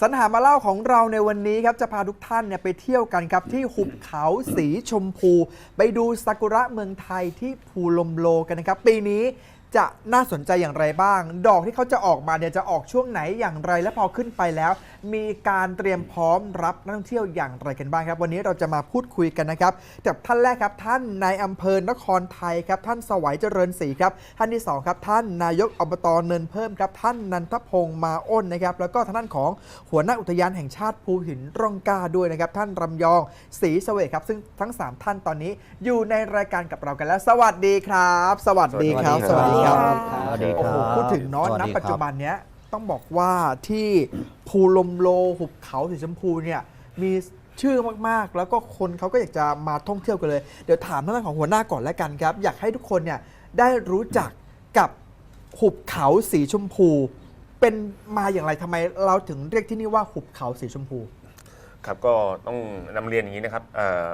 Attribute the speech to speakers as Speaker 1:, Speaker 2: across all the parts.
Speaker 1: สรรหามาเล่าของเราในวันนี้ครับจะพาทุกท่านเนี่ยไปเที่ยวกันครับที่หุบเขาสีชมพู ไปดูซากุระเมืองไทยที่ภูลมโลกันนะครับ ปีนี้จะน่าสนใจอย่างไรบ้าง ดอกที่เขาจะออกมาเนี่ยจะออกช่วงไหนอย่างไรและพอขึ้นไปแล้ว มีการเตรียมพร้อมรับนักท่องเที่ยวอย่างไรกันบ้างครับ วันนี้เราจะมาพูดคุยกันนะครับกับท่านแรกครับท่านนายอำเภอนครไทยครับ ท่านสวัยเจริญศรีครับ ท่านที่สองครับท่านนายกอบตเนินเพิ่มครับ ท่านนันทพงษ์มาอ้นนะครับ แล้วก็ทางด้านของหัวหน้าอุทยานแห่งชาติภูหินร่องกล้าด้วยนะครับ ท่านรำยองศรีเสวกครับ ซึ่งทั้งสามท่านตอนนี้อยู่ในรายการกับเรากันแล้ว สวัสดีครับ สวัสดีครับ
Speaker 2: สวัสดีครับ
Speaker 3: สวัสดีค
Speaker 1: โอ้
Speaker 3: รับ
Speaker 1: โหพูดถึงเนาะ
Speaker 3: สวัส
Speaker 1: ณ
Speaker 3: ดี
Speaker 1: ปัจจุบันเนี้ย ต้องบอกว่าที่ภูลมโลหุบเขาสีชมพูเนี่ยมีชื่อมากๆ แล้วก็คนเขาก็อยากจะมาท่องเที่ยวกันเลย เดี๋ยวถามทางด้านของหัวหน้าก่อนแล้วกันครับ อยากให้ทุกคนเนี่ยได้รู้จักกับหุบเขาสีชมพู เป็นมาอย่างไรทำไมเราถึงเรียกที่นี่ว่าหุบเขาสีชมพู
Speaker 2: ครับก็ต้องนำเรียนอย่างนี้นะครับเอ่อ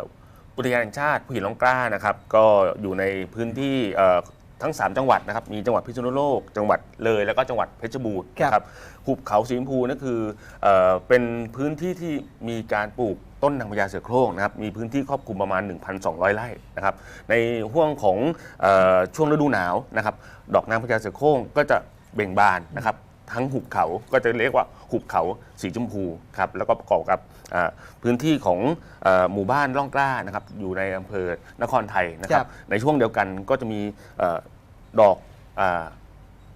Speaker 2: อุทยานแห่งชาติผู้หินล่องกล้านะครับ ก็อยู่ในพื้นที่เอ่อ ทั้ง 3 จังหวัดนะครับมีจังหวัดพิษณุโลก จังหวัดเลยแล้วก็จังหวัดเพชรบูรณ์
Speaker 1: ครับ
Speaker 2: นะครับหุบเขาสีชมพูนั่นคือเอ่อเป็นพื้นที่ที่มีการปลูกต้นนางพญาเสือโคร่งนะครับมีพื้นที่ครอบคลุมประมาณ 1,200 ไร่นะครับในห่วงของเออช่วงฤดูหนาวนะครับดอกนางพญาเสือโคร่งก็จะเบ่งบานนะครับทั้งหุบเขาก็จะเรียกว่าหุบเขาสีชมพูครับแล้วก็ประกอบกับอ่าพื้นที่ของเออหมู่บ้านล่องกล้านะครับอยู่ในอำเภอนครไทยนะค
Speaker 1: ครั
Speaker 2: รับบในช่วงเดียวกันก็จะมีเออ ดอกอา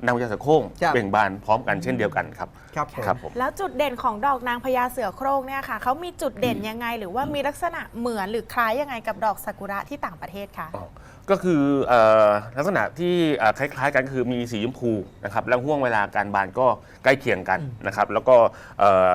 Speaker 2: นางพญาเสือโคร่ง
Speaker 1: ครับ
Speaker 2: เบ่งบานพร้อมกันเช่นเดียวกันครับ
Speaker 1: ครับผม
Speaker 2: ครับผม
Speaker 4: แล้วจุดเด่นของดอกนางพญาเสือโคร่งเนี่ยค่ะเขามีจุดเด่นยังไง หรือว่ามีลักษณะเหมือนหรือคล้ายยังไงกับดอกซากุระที่ต่างประเทศคะ
Speaker 2: อ๋อก็คือเออลักษณะที่เอ่อคล้ายๆกันคือมีสีชมพูนะครับแล้วห่วงเวลาการบานก็ใกล้เคียงกันนะครับ แล้วก็เอ่อ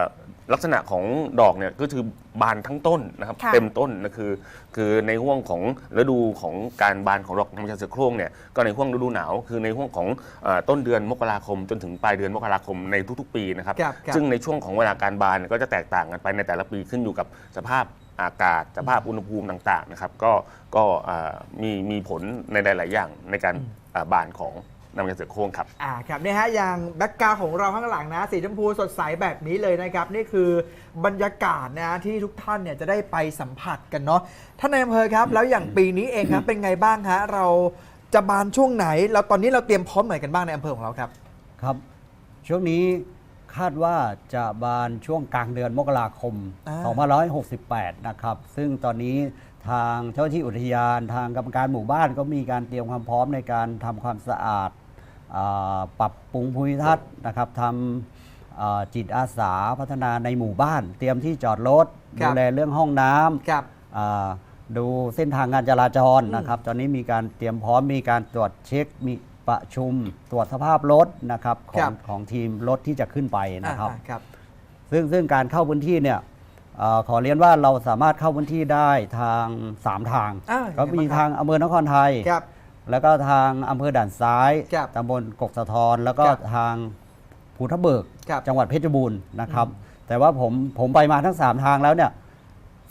Speaker 2: ลักษณะของดอกเนี่ยก็คือบานทั้งต้นนะครับ
Speaker 4: ค่ะ
Speaker 2: เต็มต้นนะคือ คือในห่วงของฤดูของการบานของดอกธรรมชาติเสือโคร่งเนี่ยก็ในห่วงฤดูหนาว คือในห่วงของเอ่อต้นเดือนมกราคม จนถึงปลายเดือนมกราคมในทุกๆ ปีนะครับ
Speaker 1: ครับครับ
Speaker 2: ซึ่งในช่วงของเวลาการบานเนี่ยก็จะแตกต่างกันไปในแต่ละปีขึ้นอยู่กับสภาพอากาศ สภาพอุณหภูมิต่างๆนะครับ ก็ก็อ่ามีมีผลในหลาย ๆ อย่างในการอ่าบานของ นำยาเสือโคร่งครับ
Speaker 1: อ่าครับเนี่ยฮะอย่างแบ็กกราวของเราข้างหลังนะสีชมพูสดใสแบบนี้เลยนะครับ นี่คือบรรยากาศนะที่ทุกท่านเนี่ยจะได้ไปสัมผัสกันเนาะท่านนายอำเภอครับ แล้วอย่างปีนี้เองครับ เป็นไงบ้างฮะเราจะบานช่วงไหน แล้วตอนนี้เราเตรียมพร้อมไหนกันบ้างในอำเภอของเราครับ
Speaker 3: ครับ ช่วงนี้คาดว่าจะบานช่วงกลางเดือนมกราคม
Speaker 1: อ่า
Speaker 3: 2568 นะครับ ซึ่งตอนนี้ทางเจ้าหน้าที่อุทยาน ทางกรรมการหมู่บ้านก็มีการเตรียมความพร้อมในการทำความสะอาดอ่า ปรับปรุงภูมิทัศน์นะครับทำอ่าจิตอาสาพัฒนาในหมู่บ้าน เตรียมที่จอดรถ
Speaker 1: ครับ
Speaker 3: ดูแลเรื่องห้องน้ำ
Speaker 1: ครับ
Speaker 3: อ่าดูเส้นทางการจราจรนะครับ ตอนนี้มีการเตรียมพร้อมมีการตรวจเช็คมีประชุมตรวจสภาพรถนะครับข
Speaker 1: ครั
Speaker 3: อง
Speaker 1: บ
Speaker 3: ของทีมรถที่จะขึ้นไปนะครับ
Speaker 1: อ่าครับ
Speaker 3: ซึ่งซึ่งการเข้าพื้นที่เนี่ยเออขอเรียนว่าเราสามารถเข้าพื้นที่ได้ทาง 3 ทาง
Speaker 1: อ่า
Speaker 3: ก็มี
Speaker 1: ยังไงบ้างครับ
Speaker 3: ทางอำเภอนครไทย
Speaker 1: ครับ
Speaker 3: แล้วก็ทางอำเภอด่านซ้าย
Speaker 1: ครับ
Speaker 3: ตำบลกกสะทอนแล้วก็
Speaker 1: ครับ
Speaker 3: ทางภูทับเบิก
Speaker 1: ครับ
Speaker 3: จังหวัดเพชรบูรณ์นะครับ แต่ว่าผมผมไปมาทั้ง 3 ทางแล้วเนี่ย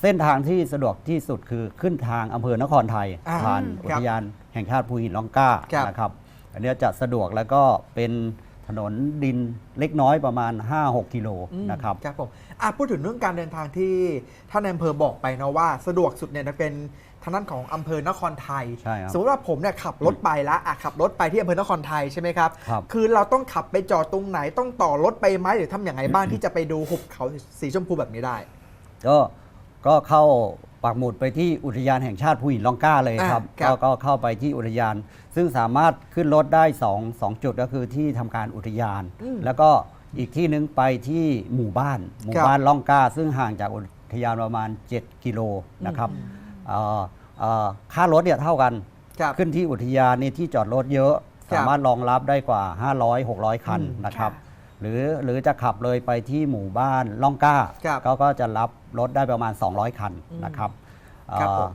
Speaker 3: เส้นทางที่สะดวกที่สุดคือขึ้นทางอำเภอนครไทย
Speaker 1: อ่า
Speaker 3: ผ่าน
Speaker 1: ครับ
Speaker 3: อุทยานแห่งชาติภูหินร่องกล้า
Speaker 1: ครับ
Speaker 3: นะครับ อันเนี้ยจะสะดวกแล้วก็เป็น ถนนดินเล็กน้อยประมาณ 5-6 กิโล
Speaker 1: อืม
Speaker 3: นะครับ
Speaker 1: ครับผมอะพูดถึงเรื่องการเดินทางที่ท่านนายอำเภอบอกไปเนาะว่า สะดวกสุดเนี่ยจะเป็นทางด้านของอำเภอนครไทย
Speaker 3: ใช่ครับ
Speaker 1: สมมติว่าผมเนี่ยขับรถไปแล้วอะขับรถไปที่อำเภอนครไทยใช่ไหมครับ
Speaker 3: ครับ
Speaker 1: คือเราต้องขับไปจอดตรงไหนต้องต่อรถไปไหมหรือทำอย่างไรบ้างที่จะไปดูหุบเขาสีชมพูแบบนี้ได้
Speaker 3: ก็ก็เข้า ปักหมุดไปที่อุทยานแห่งชาติภูหินร่องกล้าเลยครับ
Speaker 1: อ่าครับ
Speaker 3: ก็ก็เข้าไปที่อุทยาน ซึ่งสามารถขึ้นรถได้2งจุดก็คือที่ทำการอุทยาน
Speaker 1: อืม
Speaker 3: แล้วก็อีกที่หนึงไปที่หมู่บ้าน หมู่
Speaker 1: ครับ
Speaker 3: บ้านร่องกล้า ซึ่งห่างจากอุทยานประมาณ 7 กิโลนะครับเอ่อเอ่อค่ารถเนี่ยเท่ากัน
Speaker 1: ครับ
Speaker 3: ขึ้นที่อุทยานนี่ที่จอดรถเยอะ
Speaker 1: ครับ
Speaker 3: สามารถรองรับได้กว่า 500-600 คัน
Speaker 1: อืม
Speaker 3: นะครับ
Speaker 4: ค่ะ
Speaker 3: หรือหรือจะขับเลยไปที่หมู่บ้านล่องกล้า
Speaker 1: ครับ
Speaker 3: ก็ก็จะรับรถได้ประมาณ 200 คัน
Speaker 1: อืม
Speaker 3: นะครับ
Speaker 1: ครับ
Speaker 3: เอ่อ
Speaker 1: ผม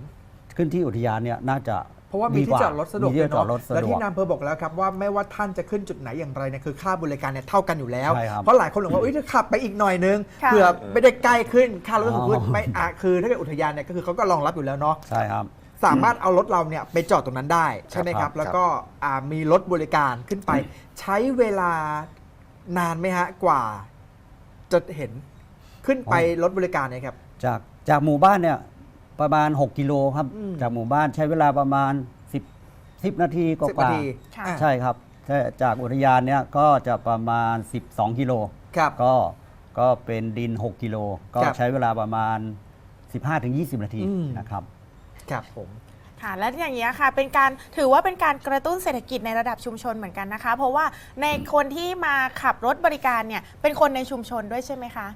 Speaker 3: ขึ้นที่อุทยานเนี่ยน่าจะ
Speaker 1: เพราะว่ามีที่จอดรถสะดวก
Speaker 3: มีที่จอดรถสะ
Speaker 1: และ
Speaker 3: ดว
Speaker 1: ที่
Speaker 3: ก
Speaker 1: นายอำเภอบอกแล้วครับว่าไม่ว่าท่านจะขึ้นจุดไหนอย่างไรเนี่ยคือค่าบริการเนี่ยเท่ากันอยู่แล้ว
Speaker 3: ใช่ครับ
Speaker 1: เพราะหลายคนบอกว่าเอ้ยถ้าขับไปอีกหน่อยนึง
Speaker 4: ค่ะ
Speaker 1: เผื่อไม่ได้ใกล้ขึ้นค่ารถถูกขึ้น
Speaker 3: อ๋อ
Speaker 1: ไม่อะคือถ้าเกิดอุทยานเนี่ยก็คือเขาก็รองรับอยู่แล้วเนาะ
Speaker 3: ใช่ครับ
Speaker 1: สามารถเอารถเราเนี่ยไปจอดตรงนั้นได้ใช่ไหมค
Speaker 3: ครั
Speaker 1: รับ
Speaker 3: บ
Speaker 1: แล้วก็อ่ามีรถบริการขึ้นไป ใช้เวลา นานไหมฮะกว่าจะเห็นขึ้นไปรถบริการเนี่ยครับ
Speaker 3: จากจากหมู่บ้านเนี่ยประมาณ 6 กิโลครับ
Speaker 1: อืม
Speaker 3: จากหมู่บ้านใช้เวลาประมาณ 10 10 นาทีก็
Speaker 1: สิบ
Speaker 3: ก
Speaker 1: นา
Speaker 3: ว่า
Speaker 1: ที
Speaker 4: ค่ะ
Speaker 1: อะ
Speaker 3: ใช่ครับแต่จากอุทยานเนี่ยก็จะประมาณ 12 กิโล
Speaker 1: ครับ
Speaker 3: ก็ก็เป็นดิน 6 กิโล ก็
Speaker 1: ครับ
Speaker 3: ใช้เวลาประมาณ 15-20 นาที
Speaker 1: อืม
Speaker 3: นะครับ
Speaker 1: ครับผม
Speaker 4: ค่ะและอย่างนี้ยค่ะเป็นการถือว่าเป็นการกระตุ้นเศรษฐกิจในระดับชุมชนเหมือนกันนะคะ เพราะว่าในคนที่มาขับรถบริการเนี่ยเป็นคนในชุมชนด้วยใช่ไหมคะ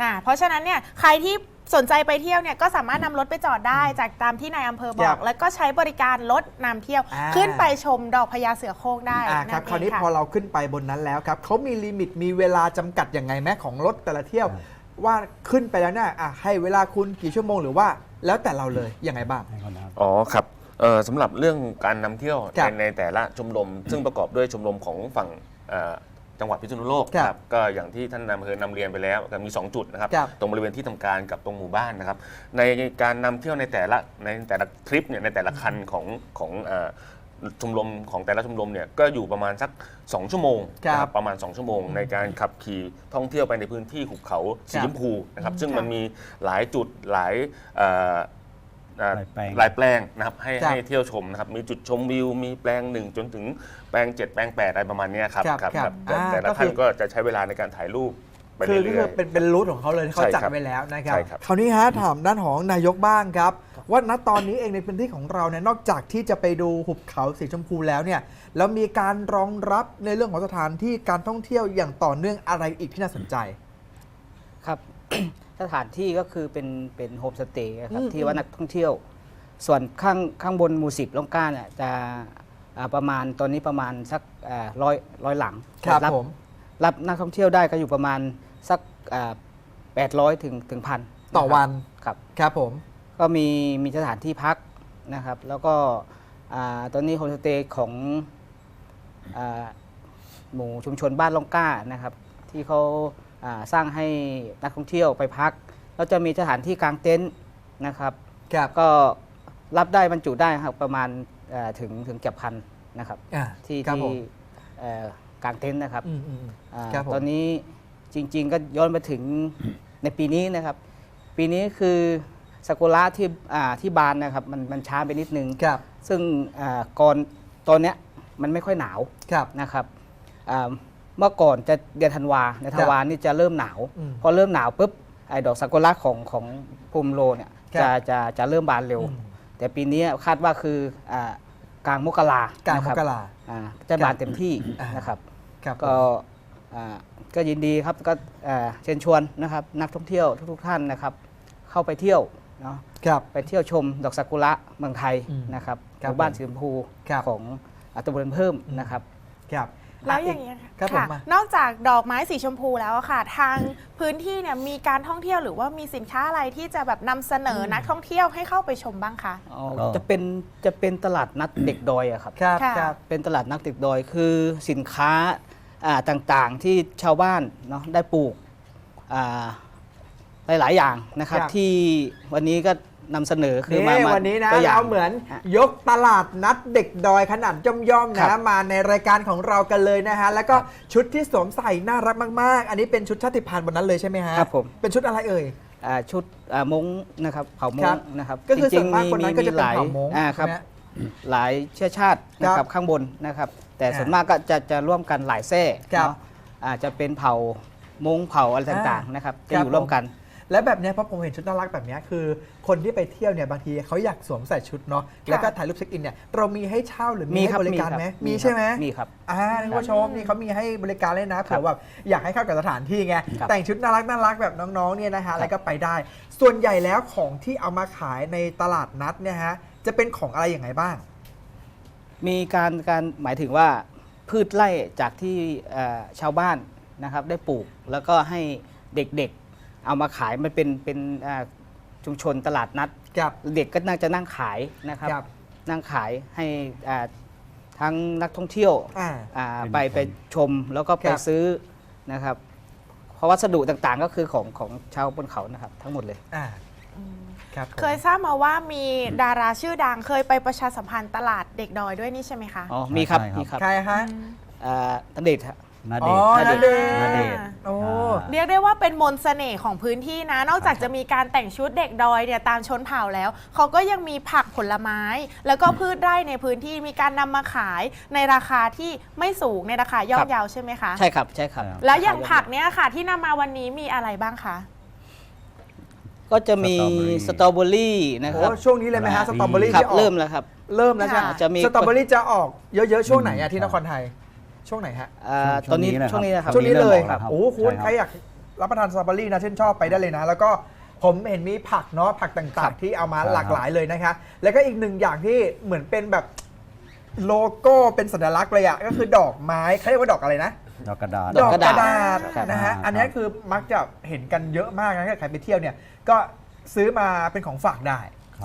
Speaker 4: อ่าเพราะฉะนั้นเนี่ยใครที่สนใจไปเที่ยวเนี่ยก็สามารถนำรถไปจอดได้จากตามที่นายอำเภอบอ
Speaker 1: ครั
Speaker 4: ก
Speaker 1: บ
Speaker 4: แล้วก็ใช้บริการรถนำเที่ยว
Speaker 1: อ่า
Speaker 4: ขึ้นไปชมดอกพญาเสือโคร่งได้
Speaker 1: อ่าครับ
Speaker 4: นั่น
Speaker 1: คราวนี้
Speaker 4: เงะ
Speaker 1: พอเราขึ้นไปบนนั้นแล้วครับเขามีลิมิตมีเวลาจำกัดยังไงแม้ของรถแต่ละเที่ยว
Speaker 3: ครับ
Speaker 1: ว่าขึ้นไปแล้วเนี่ยอะให้เวลาคุณกี่ชั่วโมงหรือว่าแล้วแต่เราเลยยังไงบ้าง
Speaker 3: ให้เขานะครับ
Speaker 2: อ๋อครับเอ่อสำหรับเรื่องการนำเที่ยว
Speaker 1: ครั
Speaker 2: ใน
Speaker 1: บ
Speaker 2: ในแต่ละชมรม ซึ่งประกอบด้วยชมรมของฝั่งเอ่อจังหวัดพิษณุโลก
Speaker 1: ครับ
Speaker 2: ก็อย่างที่ท่านนายอำเภอนำเรียนไปแล้วก็มี 2 จุดนะครับ
Speaker 1: ครับ
Speaker 2: ตรงบริเวณที่ทำการกับตรงหมู่บ้านนะครับ ในการนำเที่ยวในแต่ละในแต่ละทริปเนี่ยในแต่ละคันของของเอ่อ ชมรมของแต่ละชมรมเนี่ยก็อยู่ประมาณสัก 2 ชั่วโมง
Speaker 1: ครับ
Speaker 2: นะประมาณ 2 ชั่วโมง ในการขับขี่ท่องเที่ยวไปในพื้นที่หุบเขาสีชมพูนะครับซึ่งมันมีหลายจุดหลายเอ่อเอ่อ
Speaker 3: หลายแปลง
Speaker 2: หลายแปลงนะครับให้
Speaker 1: ครับ
Speaker 2: ให้เที่ยวชมนะครับมีจุดชมวิวมีแปลงหนึ่งจนถึงแปลง 7 แปลง8อะไรประมาณเนี้ยครับ
Speaker 1: ครับครับ
Speaker 2: แต่
Speaker 1: อ่า
Speaker 2: แต่ละ
Speaker 1: ก็คื
Speaker 2: ท่าน
Speaker 1: อ
Speaker 2: ก็จะใช้เวลาในการถ่ายรูปไป
Speaker 1: คือ
Speaker 2: เรื่
Speaker 1: ก็คื
Speaker 2: อ
Speaker 1: อย เป็นเป็นรูทของเขาเลยที่เขา
Speaker 2: ใช่
Speaker 1: จัด
Speaker 2: ครับ
Speaker 1: ไว้แล้วนะครับ
Speaker 2: ใช่ครับ
Speaker 1: คราวนี้ฮะถามด้านของนายกบ้างครับ ว่าณตอนนี้เองในพื้นที่ของเราเนี่ยนอกจากที่จะไปดูหุบเขาสีชมพูแล้วเนี่ยแล้วมีการรองรับในเรื่องของสถานที่การท่องเที่ยวอย่างต่อเนื่องอะไรอีกที่น่าสนใจ
Speaker 5: ครับ สถานที่ก็คือเป็นเป็นโฮมสเตย์ครับ
Speaker 1: อืม
Speaker 5: ที่ว่านักท่องเที่ยว ส่วนข้างข้างบนหมู่สิบล่องกล้าเนี่ยจะอ่าประมาณตอนนี้ประมาณสักร้อยร้อยหลัง
Speaker 1: ครับ
Speaker 5: รับ
Speaker 1: ผม
Speaker 5: รับนักท่องเที่ยวได้ก็อยู่ประมาณสักแปดร้อยถึงถึงพัน
Speaker 1: ต่อวัน
Speaker 5: ครับ
Speaker 1: ครับผม
Speaker 5: ก็มีมีสถานที่พักนะครับ แล้วก็อ่าตอนนี้โฮมสเตย์ของอาหมู่ชุมชนบ้านล่องกล้านะครับ ที่เขาอ่าสร้างให้นักท่องเที่ยวไปพัก แล้วจะมีสถานที่กลางเต็นท์นะครับ
Speaker 1: ครับ
Speaker 5: ก็รับได้บรรจุได้ครับประมาณเอ่อถึงถึงเกือบพันนะครับ
Speaker 1: อ่า
Speaker 5: ที่
Speaker 1: ครับ
Speaker 5: ที่
Speaker 1: ผม
Speaker 5: เอ่อกลางเต็นท์นะครับ
Speaker 1: อืมอืมอืม
Speaker 5: อ่า
Speaker 1: ครับผม
Speaker 5: ตอนนี้จริง ๆ ก็ย้อนไปถึงในปีนี้นะครับ ปีนี้คือ ซากุระที่อ่าที่บานนะครับมันมันช้าไปนิดนึง
Speaker 1: ครับ
Speaker 5: ซึ่งอ่าก่อนตอนเนี้ยมันไม่ค่อยหนาว
Speaker 1: ครับ
Speaker 5: นะครับอ่าเมื่อก่อนจะเดือนธันวาในธันวานี่จะเริ่มหนาว
Speaker 1: อืม
Speaker 5: พอเริ่มหนาวปุ๊บไอ้ดอกซากุระของของภูมิโลเนี่ย
Speaker 1: ครับ
Speaker 5: จะจะจะเริ่มบานเร็ว
Speaker 1: อืม
Speaker 5: แต่ปีนี้คาดว่าคืออ่ากลางมกราก
Speaker 1: ลาง
Speaker 5: นะ
Speaker 1: ม
Speaker 5: ครับ
Speaker 1: กรา
Speaker 5: อ่าจะบานเต็มที่
Speaker 1: อ่าน
Speaker 5: นะครับ
Speaker 1: ครับ
Speaker 5: ก็อ่าก็ยินดีครับก็อ่าเชิญชวนนะครับนักท่องเที่ยวทุกๆท่านนะครับ เข้าไปเที่ยว เนาะ
Speaker 1: ครับ
Speaker 5: ไปเที่ยวชมดอกซากุระเมืองไทย
Speaker 1: อืม
Speaker 5: นะครับ
Speaker 1: ครับ
Speaker 5: หมู่บ้าน
Speaker 1: ผม
Speaker 5: สีชมพู
Speaker 1: ครับ
Speaker 5: ของอ่าตำบลเพิ่มนะครับ
Speaker 1: ครับ
Speaker 4: แล้วอย่างนี้ย
Speaker 1: ครับผม
Speaker 4: ค่ะ
Speaker 1: มา
Speaker 4: นอกจากดอกไม้สีชมพูแล้วอะค่ะ ทางพื้นที่เนี่ยมีการท่องเที่ยวหรือว่ามีสินค้าอะไรที่จะแบบนำเสนออ
Speaker 1: ม
Speaker 4: นักท่องเที่ยวให้เข้าไปชมบ้างคะ
Speaker 5: อ๋อ
Speaker 3: ก็
Speaker 5: จะเป็นจะเป็นตลาดนัดเด็กดอยอะครับ
Speaker 1: ครับ
Speaker 4: ค่ะ
Speaker 1: ครับ
Speaker 5: เป็นตลาดนัดเด็กดอยคือสินค้าอ่าต่างๆที่ชาวบ้านเนาะได้ปลูกอ่า หลาย ๆ อย่างนะครับ
Speaker 1: ครับ
Speaker 5: ที่วันนี้ก็นำเสนอคือมา
Speaker 1: นี่
Speaker 5: มา
Speaker 1: วันนี้นะ
Speaker 5: ตัวอย่ง
Speaker 1: เราเหมือน
Speaker 5: ฮะ
Speaker 1: ยกตลาดนัดเด็กดอยขนาดย่อมๆ
Speaker 5: ครั
Speaker 1: นะ
Speaker 5: บ
Speaker 1: มาในรายการของเรากันเลยนะฮะ แล้วก็ชุดที่สวมใส่น่ารักมากๆ อันนี้เป็นชุดชาติพันธุ์บนนั้นเลยใช่ไหมฮะ
Speaker 5: ครับผม
Speaker 1: เป็นชุดอะไรเอ่ย
Speaker 5: อ่าชุดอ่ามงนะครับเผ่าม
Speaker 1: ครั
Speaker 5: ง
Speaker 1: บ
Speaker 5: นะครับ
Speaker 1: ก็คือ
Speaker 5: จ
Speaker 1: ส่
Speaker 5: ริ
Speaker 1: วน
Speaker 5: งๆ
Speaker 1: มากคนนั้นก็จะเป็น
Speaker 5: หลาย
Speaker 1: เผ่ามง
Speaker 5: อ่าครับ
Speaker 1: ใช่ไหม
Speaker 5: หลายเชื้อชาตินะค
Speaker 1: ครั
Speaker 5: รั
Speaker 1: บบ
Speaker 5: ข้างบนนะครับ แต่
Speaker 1: อ่า
Speaker 5: ส่วนมากก็จะจะร่วมกันหลายแทร่
Speaker 1: ครับ
Speaker 5: เนาะอาจจะเป็นเผ่ามงเผ่าอะไรต่างๆนะครับจะ
Speaker 1: ครับ
Speaker 5: อยู่ร่วมกัน
Speaker 1: และแบบเนี้ยพอผมเห็นชุดน่ารักแบบเนี้ยคือ คนที่ไปเที่ยวเนี่ยบางทีเขาอยากสวมใส่ชุดเนาะแล้วก็ถ่ายรูปเช็คอินเนี่ยเรามีให้เช่าหรือมี
Speaker 5: มี
Speaker 1: ให้
Speaker 5: ครับ
Speaker 1: บริการไหม
Speaker 5: ครับ
Speaker 1: มี
Speaker 5: มีครับ
Speaker 1: ใช่ไหม
Speaker 5: มีครับ
Speaker 1: อ่าท่านผู้ชมนี่เขามีให้บริการเลยนะเผื่อแบบอยากให้เข้ากับสถานที่ไง
Speaker 5: ครับ
Speaker 1: แต่งชุดน่ารักน่ารักแบบน้องๆเนี่ยนะฮะแล้วก็ไปได้ ส่วนใหญ่แล้วของที่เอามาขายในตลาดนัดเนี่ยฮะจะเป็นของอะไรอย่างไรบ้าง
Speaker 5: มีการการหมายถึงว่าพืชไร่จากที่เอ่อชาวบ้านนะครับได้ปลูก แล้วก็ให้เด็กๆ เอามาขายมันเป็นเป็นอ่าชุมชนตลาดนัด
Speaker 1: กับ
Speaker 5: เด็กก็น่าจะนั่งขายนะครับ
Speaker 1: ครับ
Speaker 5: นั่งขายให้อ่าทั้งนักท่องเที่ยว
Speaker 1: อ่า
Speaker 5: อ่า
Speaker 3: เป็น
Speaker 5: ไป
Speaker 3: คน
Speaker 5: ไปชมแล้วก็ไป
Speaker 1: ครับ
Speaker 5: ซื้อนะครับ เพราะวัสดุต่างๆก็คือของของชาวบนเขานะครับ ทั้งหมดเลย
Speaker 1: อ่าครับผม
Speaker 4: เคยทราบมาว่ามีดาราชื่อดังเคยไปประชาสัมพันธ์ตลาดเด็กดอยด้วยนี่ใช่ไหมคะ
Speaker 5: อ๋อมีครับ
Speaker 3: ใช่ครับ
Speaker 5: มีครับ
Speaker 1: ใครฮะ
Speaker 5: อ่าตำเด็ดฮะ
Speaker 3: นาเด
Speaker 1: อ๋
Speaker 3: ช
Speaker 1: อ
Speaker 3: น์
Speaker 1: นาเดช
Speaker 3: นาเดช
Speaker 1: น์
Speaker 3: น์
Speaker 1: โอ้
Speaker 3: อ่า
Speaker 4: เรียกได้ว่าเป็นมนต์เสน่ห์ของพื้นที่นะ นอกจากจะมีการแต่งชุดเด็กดอยเนี่ยตามชนเผ่าแล้ว เขาก็ยังมีผักผลไม้ แล้วก็พืชไร่ในพื้นที่มีการนำมาขายในราคาที่ไม่สูงในราคาย่อมเยาใช่ไหมคะ
Speaker 5: ใช่ครับใช่ครับ
Speaker 3: ครับ
Speaker 4: แล้วอย่างผักเนี่ยค่ะที่นำมาวันนี้มีอะไรบ้างคะ
Speaker 5: ก็จะมีส
Speaker 3: ส
Speaker 5: ต
Speaker 3: ต
Speaker 5: ร
Speaker 3: ร
Speaker 5: อ
Speaker 3: อ
Speaker 5: เบ
Speaker 3: เบ
Speaker 5: อ
Speaker 3: อรี่
Speaker 5: รี่นะค
Speaker 1: โอ้
Speaker 5: รับ
Speaker 1: ช่วงนี้เลยไหมฮะสตรอเบอรี่
Speaker 5: ครับ
Speaker 1: ที่ออก
Speaker 5: เริ่มแล้วครับ
Speaker 1: เริ่มแล้วใช่ไหม
Speaker 4: ค่ะ
Speaker 5: จะมี
Speaker 1: สตรอเบอรี่จะออกเยอะๆช่วงไหนอะที่นครไทย ช่วงไหนฮะ
Speaker 5: อ่า
Speaker 3: ช่
Speaker 5: ตอ
Speaker 3: วนง
Speaker 5: นี้
Speaker 3: นี้นะครับ
Speaker 5: ช่วงนี้นะครับ
Speaker 1: ช่วงนี้เลย
Speaker 3: ริ่มออกแล้วครับ
Speaker 1: โอ้โหคุณ
Speaker 3: ใช่
Speaker 1: ใครอยากรับประทานสตรอเบอรี่นะชื่นชอบไปได้เลยนะ แล้วก็ผมเห็นมีผักเนาะผักต่างๆ ที่เอามาหลากหลายเลยนะคะ แล้วก็อีกหนึ่งอย่างที่เหมือนเป็นแบบโลโก้เป็นสัญลักษณ์เลยอะก็คือดอกไม้เขาเรียกว่าดอกอะไรนะ
Speaker 3: ดอกกระดาษ
Speaker 5: ดอกกระดาษ
Speaker 1: ษ
Speaker 5: ครับ
Speaker 1: นะฮะ
Speaker 3: ครับ
Speaker 1: อันนี้คือมักจะเห็นกันเยอะมากนะถ้าใครไปเที่ยวเนี่ยก็ซื้อมาเป็นของฝากได้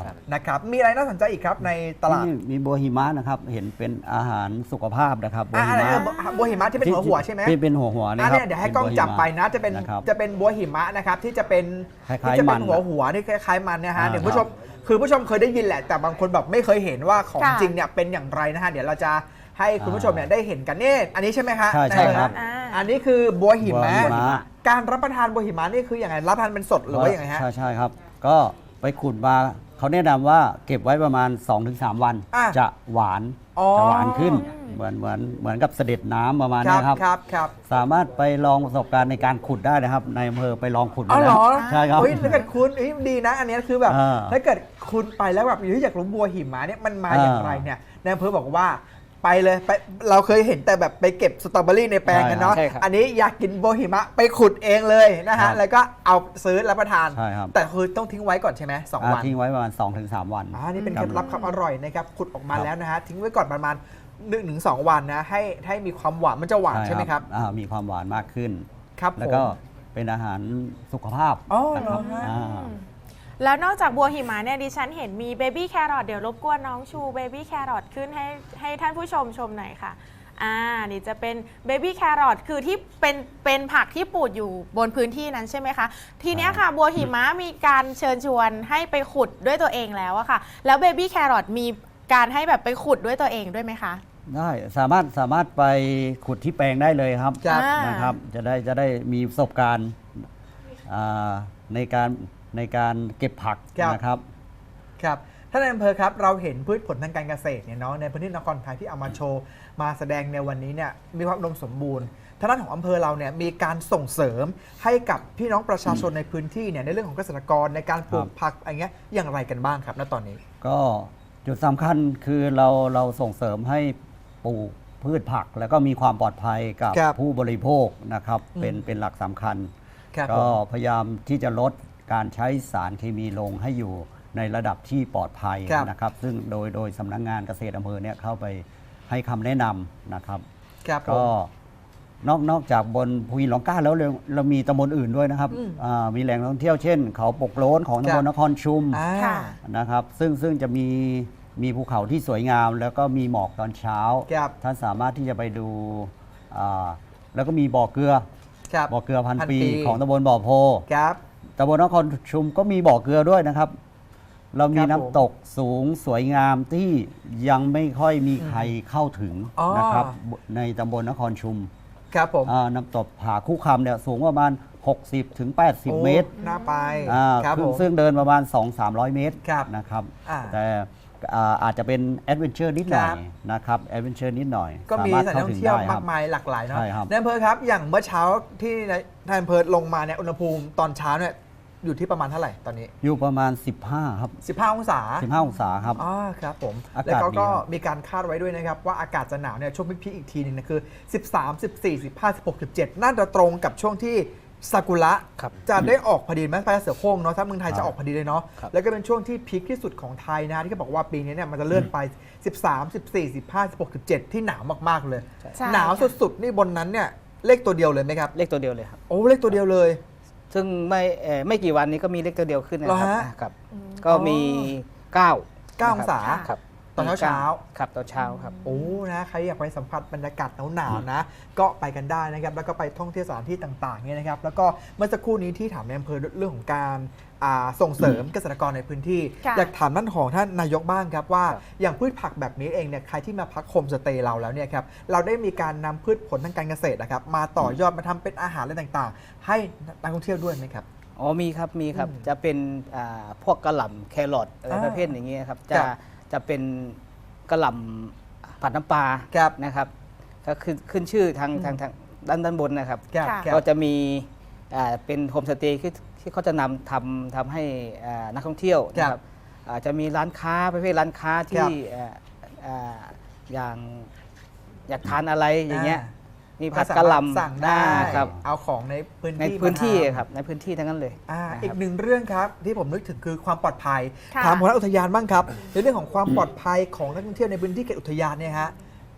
Speaker 3: ครับ
Speaker 1: นะครับมีอะไรน่าสนใจอีกครับในตลาด
Speaker 3: นี่มีบัวหิมะนะครับเห็นเป็นอาหารสุขภาพนะครับบัว
Speaker 1: อะ
Speaker 3: หิ
Speaker 1: อะไร
Speaker 3: มะ
Speaker 1: นะบัวหิมะที่เป็นหัวหัวใช่ไหม
Speaker 3: ที่เป็นหัวหัวๆ
Speaker 1: อั
Speaker 3: นี่
Speaker 1: น
Speaker 3: ครับ
Speaker 1: เนี้ยเดี๋ยวให้กล้องจับไปนะจะเป็น
Speaker 3: นะครับ
Speaker 1: จะเป็นบัวหิมะนะครับที่จะเป็น
Speaker 3: คล้ายๆ
Speaker 1: ที่จะเป็น
Speaker 3: มัน
Speaker 1: หัวหัวนี่คล้ายๆมันนะฮะ
Speaker 3: อ่า
Speaker 1: เดี๋ยวผู้ชมคือผู้ชมเคยได้ยินแหละ แต่บางคนแบบไม่เคยเห็นว่าของ
Speaker 4: ค่ะ
Speaker 1: จริงเนี่ยเป็นอย่างไรนะฮะเดี๋ยวเราจะให้คุณผู้ชมเนี่ยได้เห็นกันนี่อันนี้ใช่ไหมคะ
Speaker 3: ใช่ใช่ครับ
Speaker 4: อ่า
Speaker 1: อันนี้คือบัวหิมะ
Speaker 3: บัวหิมะ
Speaker 1: การรับประทานบัวหิมะนี่คืออย่างไรรับประทานเป็นสดหรือว่าอย่างไรฮะ
Speaker 3: ใช่ใช่ครับ ก็ไปขุดมา เขาแนะนำว่าเก็บไว้ประมาณ 2-3 วัน
Speaker 1: อะ
Speaker 3: จะหวาน
Speaker 1: อ๋อ
Speaker 3: จะหวานขึ้น เหมือนเหมือนเหมือนกับเสด็จน้ำประมาณ
Speaker 1: ครั
Speaker 3: เนี้
Speaker 1: บ
Speaker 3: ยครับ
Speaker 1: ครับครับ
Speaker 3: สามารถไปลองประสบการณ์ในการขุดได้นะครับ ในอำเภอไปลองขุด
Speaker 1: อ๋อ
Speaker 3: มา
Speaker 1: เหร
Speaker 3: แล้ว
Speaker 1: อ
Speaker 3: ใช่ครับ
Speaker 1: เฮ้ยถ้าเกิดคุณเฮ้ยดีนะ อันเนี้ยคือแบบ
Speaker 3: อ่า
Speaker 1: ถ้าเกิดคุณไปแล้วแบบอยู่ที่อยากรู้บัวหิมะเนี่ยมันมาอย่างไรเนี่ยนายอำเภอบอกว่า ไปเลยไปเราเคยเห็นแต่แบบไปเก็บสตรอเบอรี่ในแปลงกันเนาะ
Speaker 5: ใช่ครับ
Speaker 1: อันนี้อยากกินบัวหิมะไปขุดเองเลยนะ
Speaker 3: ครั
Speaker 1: ฮะ
Speaker 3: บ
Speaker 1: แล้วก็เอาซื้อรับประทาน
Speaker 3: ใช่ครับ
Speaker 1: แต่คือต้องทิ้งไว้ก่อนใช่ไหมสอง
Speaker 3: อ่า
Speaker 1: วัน
Speaker 3: ทิ้งไว้ประมาณ 2-3 วัน
Speaker 1: อ่านี่เป็นเคล็ดลับความอร่อยนะครับขุดออกมา
Speaker 3: ครับ
Speaker 1: แล้วนะฮะทิ้งไว้ก่อนประมาณ1นถึงสวันนะให้ให้มีความหวานมันจะหวานใช่ไหมครับ
Speaker 3: อ่ามีความหวานมากขึ้น
Speaker 1: ครับ
Speaker 3: แล้ว
Speaker 1: ผม
Speaker 3: ก็เป็นอาหารสุขภาพ
Speaker 1: อ๋อ
Speaker 3: นะ
Speaker 1: เหร
Speaker 3: ค
Speaker 1: อ
Speaker 3: รับ
Speaker 1: ฮะ
Speaker 3: อ่า
Speaker 4: แล้วนอกจากบัวหิมะเนี่ยดิฉันเห็นมีเบบี้แครอทเดี๋ยวรบกวนน้องชูเบบี้แครอทขึ้นให้ให้ท่านผู้ชมชมหน่อยค่ะอ่านี่จะเป็นเบบี้แครอทคือที่เป็นเป็นผักที่ปลูกอยู่บนพื้นที่นั้นใช่ไหมคะ ทีเนี้ยค่ะ บัวหิมะมีการเชิญชวนให้ไปขุดด้วยตัวเองแล้วอะค่ะ แล้วเบบี้แครอทมีการให้แบบไปขุดด้วยตัวเองด้วยไหมคะ
Speaker 3: ได้สามารถสามารถไปขุดที่แปลงได้เลยครับ
Speaker 1: ครับ
Speaker 4: อ่า
Speaker 3: นะครับ จะได้จะได้มีประสบการณ์อ่าในการ ในการเก็บผัก
Speaker 1: ครับ
Speaker 3: นะครับ
Speaker 1: ครับท่านนายอำเภอครับเราเห็นพืชผลทางการเกษตรเนี่ยเนาะในพื้นที่นครไทยที่เอามาโชว์มาแสดงในวันนี้เนี่ยมีความอุดมสมบูรณ์ทางด้านของอำเภอเราเนี่ยมีการส่งเสริมให้กับพี่น้องประชาชนในพื้นที่เนี่ยในเรื่องของเกษตรกรในการปลูก
Speaker 3: ครับ
Speaker 1: ผักอะไรเงี้ยอย่างไรกันบ้างครับณตอนนี้
Speaker 3: ก็จุดสำคัญคือเราเราส่งเสริมให้ปลูกพืชผัก แล้วก็มีความปลอดภัยกับ
Speaker 1: ครับ
Speaker 3: ผู้บริโภคนะครับ
Speaker 1: อืม
Speaker 3: เป็นเป็นหลักสำคัญ
Speaker 1: ครับผ
Speaker 3: ก็
Speaker 1: ม
Speaker 3: พยายามที่จะลด การใช้สารเคมีลงให้อยู่ในระดับที่ปลอดภัย
Speaker 1: ครับ
Speaker 3: นะครับ ซึ่งโดยโดยสำนักงานเกษตรอำเภอเนี่ยเข้าไปให้คำแนะนำนะครับ
Speaker 1: ครับผ
Speaker 3: ก็
Speaker 1: ม
Speaker 3: นอกนอกจากบนภูหินหลองก้าแล้วเราเรามีตำบลอื่นด้วยนะครับ
Speaker 1: อืม
Speaker 3: อ่ามีแหล่งท่องเที่ยวเช่น เขาปกโล้นของตำบลนครชุม
Speaker 1: อ่า
Speaker 4: ค่ะ
Speaker 3: นะครับ ซึ่งซึ่งจะมีมีภูเขาที่สวยงาม แล้วก็มีหมอกตอนเช้า
Speaker 1: ครับ
Speaker 3: ท่านสามารถที่จะไปดูอ่าแล้วก็มีบ่อเกลือ
Speaker 1: ครับ
Speaker 3: บ่อเกลือพัน
Speaker 1: พัน
Speaker 3: ปี
Speaker 1: ปี
Speaker 3: ของตำบลบ่อโพ
Speaker 1: ครับ
Speaker 3: ตำบลนครชุมก็มีบ่อเกลือด้วยนะครับ เรามี
Speaker 1: ครับ
Speaker 3: น้ำตกสูงสวยงามที่ยังไม่ค่อยมีใครเข้าถึง
Speaker 1: อ๋อ
Speaker 3: นะครับ ในตำบลนครชุม
Speaker 1: ครับผม
Speaker 3: อ่าน้ำตกผาคู่คำเนี่ยสูงประมาณ 60ถึง
Speaker 1: โอ้
Speaker 3: 80 เมตร
Speaker 1: น่าไป
Speaker 3: อ่า
Speaker 1: ครับ
Speaker 3: ซึ่
Speaker 1: ผ
Speaker 3: ง
Speaker 1: ม
Speaker 3: ซึ่งเดินประมาณ 2-300 เมตร
Speaker 1: ครับ
Speaker 3: นะครับ
Speaker 1: อ่า
Speaker 3: แต่อ่าอาจจะเป็นแอดเวนเจอร์นิดหน่อ
Speaker 1: ครั
Speaker 3: ย
Speaker 1: บ
Speaker 3: นะครับแอดเวนเจอร์นิดหน่อย
Speaker 1: ก็มี
Speaker 3: สาารถ
Speaker 1: สถาน
Speaker 3: เข้า
Speaker 1: ท่อ
Speaker 3: ถึ
Speaker 1: ง
Speaker 3: ง
Speaker 1: เที่ยว
Speaker 3: ได้ค
Speaker 1: มา
Speaker 3: รั
Speaker 1: ก
Speaker 3: บ
Speaker 1: มายหลากหลายเนาะ
Speaker 3: ใช่ครับ
Speaker 1: นายอำเภอครับอย่างเมื่อเช้าที่นายอำเภอลงมาเนี่ยอุณหภูมิตอนเช้าเนี่ย อยู่ที่ประมาณเท่าไหร่ตอนนี้
Speaker 3: อยู่ประมาณ 15 ครับ
Speaker 1: 15 องศา
Speaker 3: 15 องศาครับ
Speaker 1: อ๋อครับผม
Speaker 3: อากาศ
Speaker 1: แล้วเขาก็
Speaker 3: ดีครับ
Speaker 1: มีการคาดไว้ด้วยนะครับ ว่าอากาศจะหนาวเนี่ยช่วงพีคๆอีกทีหนึงนะคือ 13 14 15 16 17 น่าจะตรงกับช่วงที่ซากุระ
Speaker 5: ครับ
Speaker 1: จะได้ออกพอดีไหมพายเสือโคร่งเนาะถ้าเมืองไทย
Speaker 3: ครับ
Speaker 1: จะออกพอดีเลยเนาะ
Speaker 5: ครับ
Speaker 1: แล้วก็เป็นช่วงที่พีคที่สุดของไทยนะที่เขาบอกว่าปีนี้เนี่ยมันจะเลื่อนไป 13 14 15 16 17 ที่หนาวมากๆเลย
Speaker 4: ใช่
Speaker 1: หนาวสุดๆนี่บนนั้นเนี่ยเลขตัวเดียวเลยไหมครับ
Speaker 5: เลขตัวเดียวเลยครับ
Speaker 1: โอ้เลขตัวเดียวเลย
Speaker 5: ซึ่งไม่เอ่อไม่กี่วันนี้ก็มีเลขตัวเดียวขึ้นนะครั
Speaker 1: เหรอฮะ
Speaker 5: อ่าครับก็มี9
Speaker 1: เก้าองศา
Speaker 5: ครับ
Speaker 1: ตอนเช้าๆ
Speaker 5: ครับตอนเช้าครับ
Speaker 1: โอ้นะใครอยากไปสัมผัสบรรยากาศหนาวๆนะ ก็ไปกันได้นะครับ แล้วก็ไปท่องเที่ยวสถานที่ต่างๆเนี่ยนะครับ แล้วก็เมื่อสักครู่นี้ที่ถามในอำเภอเรื่องของการอ่า ส่งเสริมเกษตรกรในพื้นที่
Speaker 4: ค่ะ
Speaker 1: อยากถามท่านของท่านนายกบ้างครับว่า
Speaker 5: ครับ
Speaker 1: อย่างพืชผักแบบนี้เองเนี่ยใครที่มาพักโฮมสเตย์เราแล้วเนี่ยครับเราได้มีการนำพืชผลทางการเกษตรนะครับมาต่อยอดมาทำเป็นอาหารอะไรต่างๆ ให้นักท่องเที่ยวด้วยไหมครับ
Speaker 5: อ๋อมีครับมีครับ
Speaker 1: อืม
Speaker 5: จะเป็นอ่าพวกกระหล่ำแครอทอะไร
Speaker 1: อ่า
Speaker 5: ประเภทอย่างเงี้ยครับ
Speaker 1: ค
Speaker 5: จะ
Speaker 1: รับ
Speaker 5: จะเป็นกระหล่ำผัดน้ำปลา
Speaker 1: ครับ
Speaker 5: นะครับก็ขึ้นขึ้นชื่อทาง
Speaker 1: อืม
Speaker 5: ทางทางด้านด้านบนนะครับ
Speaker 1: ครับ
Speaker 4: ค่ะ
Speaker 1: ครับ
Speaker 5: ก็จะมีอ่าเป็นโฮมสเตย์ ที่ที่เขาจะนำทำทำให้อ่านักท่องเที่ยวนะค
Speaker 1: ครั
Speaker 5: รับบอ่าจะมีร้านค้าประเภทร้านค้า
Speaker 1: ครั
Speaker 5: ที่
Speaker 1: บ
Speaker 5: อ่าอ่าอย่างอยากทานอะไรอย่างเงี้ย
Speaker 1: อ่
Speaker 5: มีผัดกะหล่ำ
Speaker 1: สั่งได้
Speaker 5: อ่าครับ
Speaker 1: เอาของในพื้น
Speaker 5: ใน
Speaker 1: ที่
Speaker 5: พื้นที่
Speaker 1: มาทำ
Speaker 5: ครับในพื้นที่ทั้งนั้นเลย
Speaker 1: อ่า
Speaker 5: นะครับ
Speaker 1: อีกหนึ่งเรื่องครับที่ผมนึกถึงคือความปลอดภัย
Speaker 4: ค่ะ
Speaker 1: ถามหัวหน้าอุทยานบ้างครับในเรื่องของความปลอดภัยของนักท่องเที่ยวในพื้นที่เขตอุทยานเนี่ยฮะ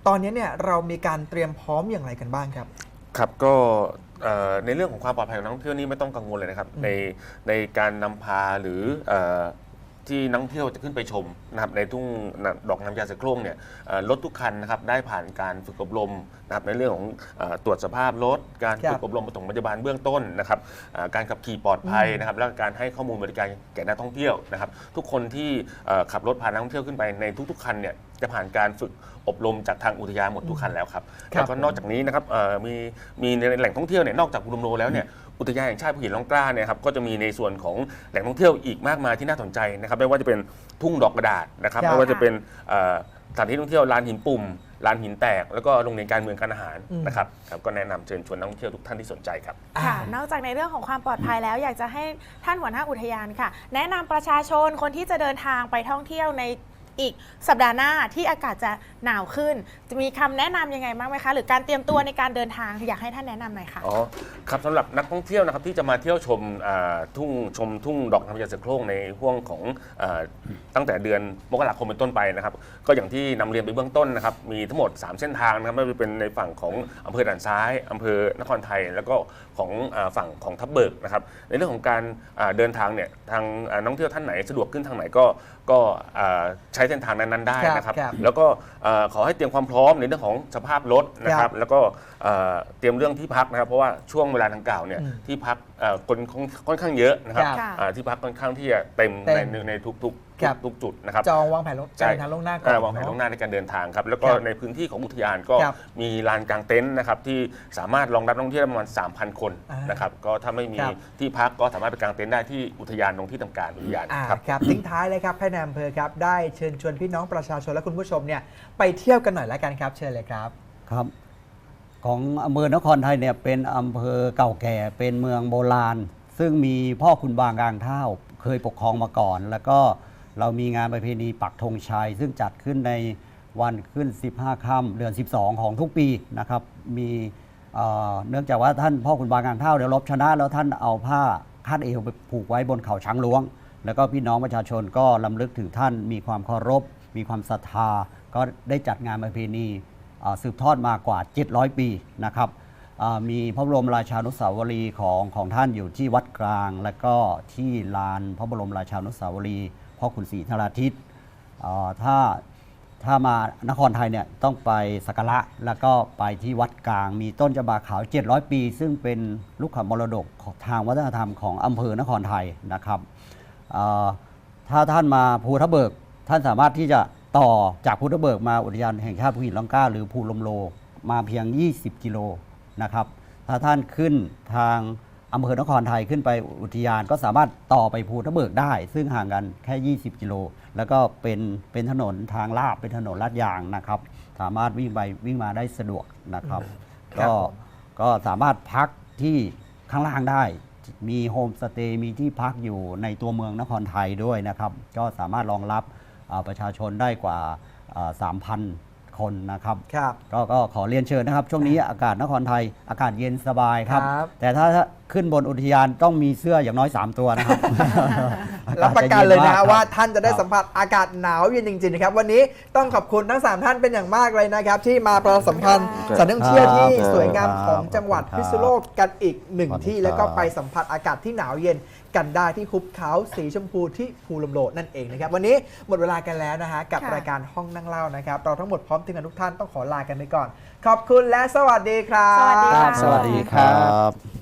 Speaker 1: ตอนนี้เนี่ยเรามีการเตรียมพร้อมอย่างไรกันบ้างครับ
Speaker 2: ครับก็เอ่อ ในเรื่องของความปลอดภัยของนักท่องเที่ยวนี่ไม่ต้องกังวลเลยนะครับ
Speaker 1: อืม
Speaker 2: ในในการนำพาหรือเอ่อ ที่นักท่องเที่ยวจะขึ้นไปชมนะครับในทุ่งดอกน้ำยาเสือโคร่งเนี่ยเอ่อรถทุกคันนะครับได้ผ่านการฝึกอบรมนะครับในเรื่องของเอ่อตรวจสภาพรถการ
Speaker 1: ครับ
Speaker 2: ฝึกอบรมปฐมพยาบาลเบื้องต้นนะครับเอ่อการขับขี่ปลอดภัย
Speaker 1: อืม
Speaker 2: นะครับและการให้ข้อมูลบริการแก่นักท่องเที่ยวนะครับทุกคนที่เอ่อขับรถพานักท่องเที่ยวขึ้นไปในทุก ๆ คันเนี่ยจะผ่านการฝึกอบรมจากทางอุทยานหมดทุกคันแล้วครับ
Speaker 1: ครับ
Speaker 2: แล้วก็นอกจากนี้นะครับเอ่อมีมีในแหล่งท่องเที่ยวเนี่ยนอกจากภูลมโลแล้วเนี่ย อุทยานแห่งชาติภูหินร่องกล้าเนี่ยครับก็จะมีในส่วนของแหล่งท่องเที่ยวอีกมากมายที่น่าสนใจนะครับไม่ว่าจะเป็นทุ่งดอกกระดาษนะครับ
Speaker 1: ครับ
Speaker 2: ไม่ว่าจะเป็นเอ่อสถานที่ท่องเที่ยวลานหินปุ่มลานหินแตก แล้วก็โรงเรียนการเมืองการอาหาร
Speaker 1: อืม
Speaker 2: นะครับครับก็แนะนำเชิญชวนนักท่องเที่ยวทุกท่านที่สนใจครับ
Speaker 4: ค่ะ
Speaker 1: อ่าน
Speaker 4: อกจากในเรื่องของความปลอดภัยแล้ว อยากจะให้ท่านหัวหน้าอุทยานค่ะ แนะนำประชาชนคนที่จะเดินทางไปท่องเที่ยวใน อีกสัปดาห์หน้าที่อากาศจะหนาวขึ้น จะมีคำแนะนำยังไงบ้างไหมคะ หรือการเตรียมตัวในการเดินทางอยากให้ท่านแนะนำหน่อยค่ะ
Speaker 2: อ๋อครับสำหรับนักท่องเที่ยวนะครับที่จะมาเที่ยวชมอ่าทุ่งชมทุ่งดอกน้ำยาเสือโคร่งในห่วงของอาตั้งแต่เดือนมกราคมเป็นต้นไปนะครับ ก็อย่างที่นำเรียนไปเบื้องต้นนะครับมีทั้งหมด 3 เส้นทางนะครับไม่ว่าจะเป็นในฝั่งของอำเภอด่านซ้ายอำเภอนครไทยแล้วก็ของอาฝั่งของทับเบิกนะครับในเรื่องของการอ่าเดินทางเนี่ยทางอ่านักท่องเที่ยวท่านไหนสะดวกขึ้นทางไหนก็ ก็อ่าใช้เส้นทางนั้นๆได้นะครับ
Speaker 1: ครับ
Speaker 2: แล้วก็เอ่อขอให้เตรียมความพร้อมในเรื่องของสภาพรถนะค
Speaker 1: ครั
Speaker 2: รับบแล้วก็เอ่อเตรียมเรื่องที่พักนะครับ เพราะว่าช่วงเวลาดังกล่าวเนี่ย
Speaker 1: อืม
Speaker 2: ที่พักเอ่อคนค่อนค่อนข้างเยอะนะครับ
Speaker 1: ครับ
Speaker 4: ค่ะ
Speaker 2: อ่าที่พักค่อนข้างที่จะเต็ม
Speaker 1: เต็
Speaker 2: ใน
Speaker 1: ม
Speaker 2: ในทุกทุก
Speaker 1: ครับ
Speaker 2: ทุกจุดนะครับ
Speaker 1: จองวางแผนลง
Speaker 2: ใช่
Speaker 1: การเดินทางล่วงหน้าก่อน
Speaker 2: อ่าวางแผน
Speaker 1: เะ
Speaker 2: ล่วงหน้าในการเดินทางครับแล้วก็
Speaker 1: ครับ
Speaker 2: ในพื้นที่ของอุทยานก็
Speaker 1: ครับ
Speaker 2: มีลานกลางเต็นท์นะครับที่สามารถรองรับนักท่องเที่ยวได้ประมาณ 3,000 คน
Speaker 1: อ่าน
Speaker 2: นะครับก็ถ้าไม่มี
Speaker 1: ครับ
Speaker 2: ที่พักก็สามารถไปกางเต็นท์ได้ที่อุทยานตรงที่ทำการอุทยาน
Speaker 1: อ่า
Speaker 2: ครับ
Speaker 1: ครับทิ้งท้ายเลยครับให้นายอำเภอครับ ได้เชิญชวนพี่น้องประชาชนและคุณผู้ชมเนี่ยไปเที่ยวกันหน่อยแล้วกันครับ เชิญเลยครับ
Speaker 3: ครับ ของอำเภอนครไทยเนี่ยเป็นอำเภอเก่าแก่เป็นเมืองโบราณ ซึ่งมีพ่อคุณบางกลางเท่า เคยปกครองมาก่อน แล้วก็ เรามีงานประเพณีปักธงชัย ซึ่งจัดขึ้นในวันขึ้น 15ค่ำเดือน 12 ของทุกปีนะครับมีเนื่องจากว่าท่านพ่อคุณบางกลางเท่าเดี๋ยวรบชนะ แล้วท่านเอาผ้าคาดเอวไปผูกไว้บนเขาช้างหลวง แล้วก็พี่น้องประชาชนก็ลำลึกถึงท่านมีความเคารพ มีความศรัทธา ก็ได้จัดงานประเพณีสืบทอดมากว่า 700 ปีนะครับมีพระบรมราชานุสาวรีย์ของของท่านอยู่ที่วัดกลาง และก็ที่ลานพระบรมราชานุสาวรีย์ พ่อขุนศรีธาราทิตถ้าถ้ามานครไทยเนี่ยต้องไปสักการะแล้วก็ไปที่วัดกลาง มีต้นจบาขาว 700 ปี ซึ่งเป็นลูกขมรดกทางวัฒนธรรมของอำเภอนครไทยนะครับถ้าท่านมาภูทับเบิก ท่านสามารถที่จะต่อจากภูทับเบิกมาอุทยานแห่งชาติภูหินร่องกล้า หรือภูลมโลมาเพียง 20 กิโลนะครับถ้าท่านขึ้นทาง อำเภอนครไทยขึ้นไปอุทยานก็สามารถต่อไปภูทับเบิกได้ ซึ่งห่างกันแค่ 20 กิโล แล้วก็เป็นเป็นถนนทางลาดเป็นถนนลาดยางนะครับ สามารถวิ่งไปวิ่งมาได้สะดวกนะครับ
Speaker 1: ครับ
Speaker 3: ก็
Speaker 1: ผม
Speaker 3: ก็สามารถพักที่ข้างล่างได้ มีโฮมสเตย์มีที่พักอยู่ในตัวเมืองนครไทยด้วยนะครับ ก็สามารถรองรับอ่าประชาชนได้กว่าอ่า3,000 คนนะครับ
Speaker 1: ครับ
Speaker 3: ก็ก็ขอเรียนเชิญนะครับ ช่วงนี้อากาศนครไทยอากาศเย็นสบายครับ
Speaker 1: ครับ
Speaker 3: แต่ถ้าขึ้นบนอุทยานต้องมีเสื้ออย่างน้อย 3 ตัวนะครับ
Speaker 1: รับประกันเลยนะฮะ
Speaker 3: อากศจ
Speaker 1: ว่าท่านจะได้
Speaker 3: ครับ
Speaker 1: สัมผัสอากาศหนาวเย็นจริงๆนะครับวันนี้ต้องขอบคุณทั้ง 3 ท่านเป็นอย่างมากเลยนะครับ ที่มาประชาสัมพันธ์สถานท่องเที่ยวที่
Speaker 3: ครับ
Speaker 1: สวยงาม
Speaker 3: ครับ
Speaker 1: ของจังหวัด
Speaker 3: ครับ
Speaker 1: พิษณุโลกกันอีกหนึ่ง
Speaker 3: ขอบคุณ
Speaker 1: ที่
Speaker 3: ครับ
Speaker 1: แล้วก็ไปสัมผัสอากาศที่หนาวเย็น กันได้ที่หุบเขาสีชมพูที่ภูลมโลนั่นเองนะครับ วันนี้หมดเวลากันแล้วนะฮะกับ
Speaker 4: ค่ะ
Speaker 1: รายการห้องนั่งเล่านะครับ เราทั้งหมดพร้อมทีมงานทุกท่านต้องขอลากันไปก่อน ขอบคุณและสวัสดีครับ
Speaker 4: สวัสดี
Speaker 5: ครั
Speaker 4: ค่ะ
Speaker 5: บสวัสดีครับ
Speaker 3: ครับ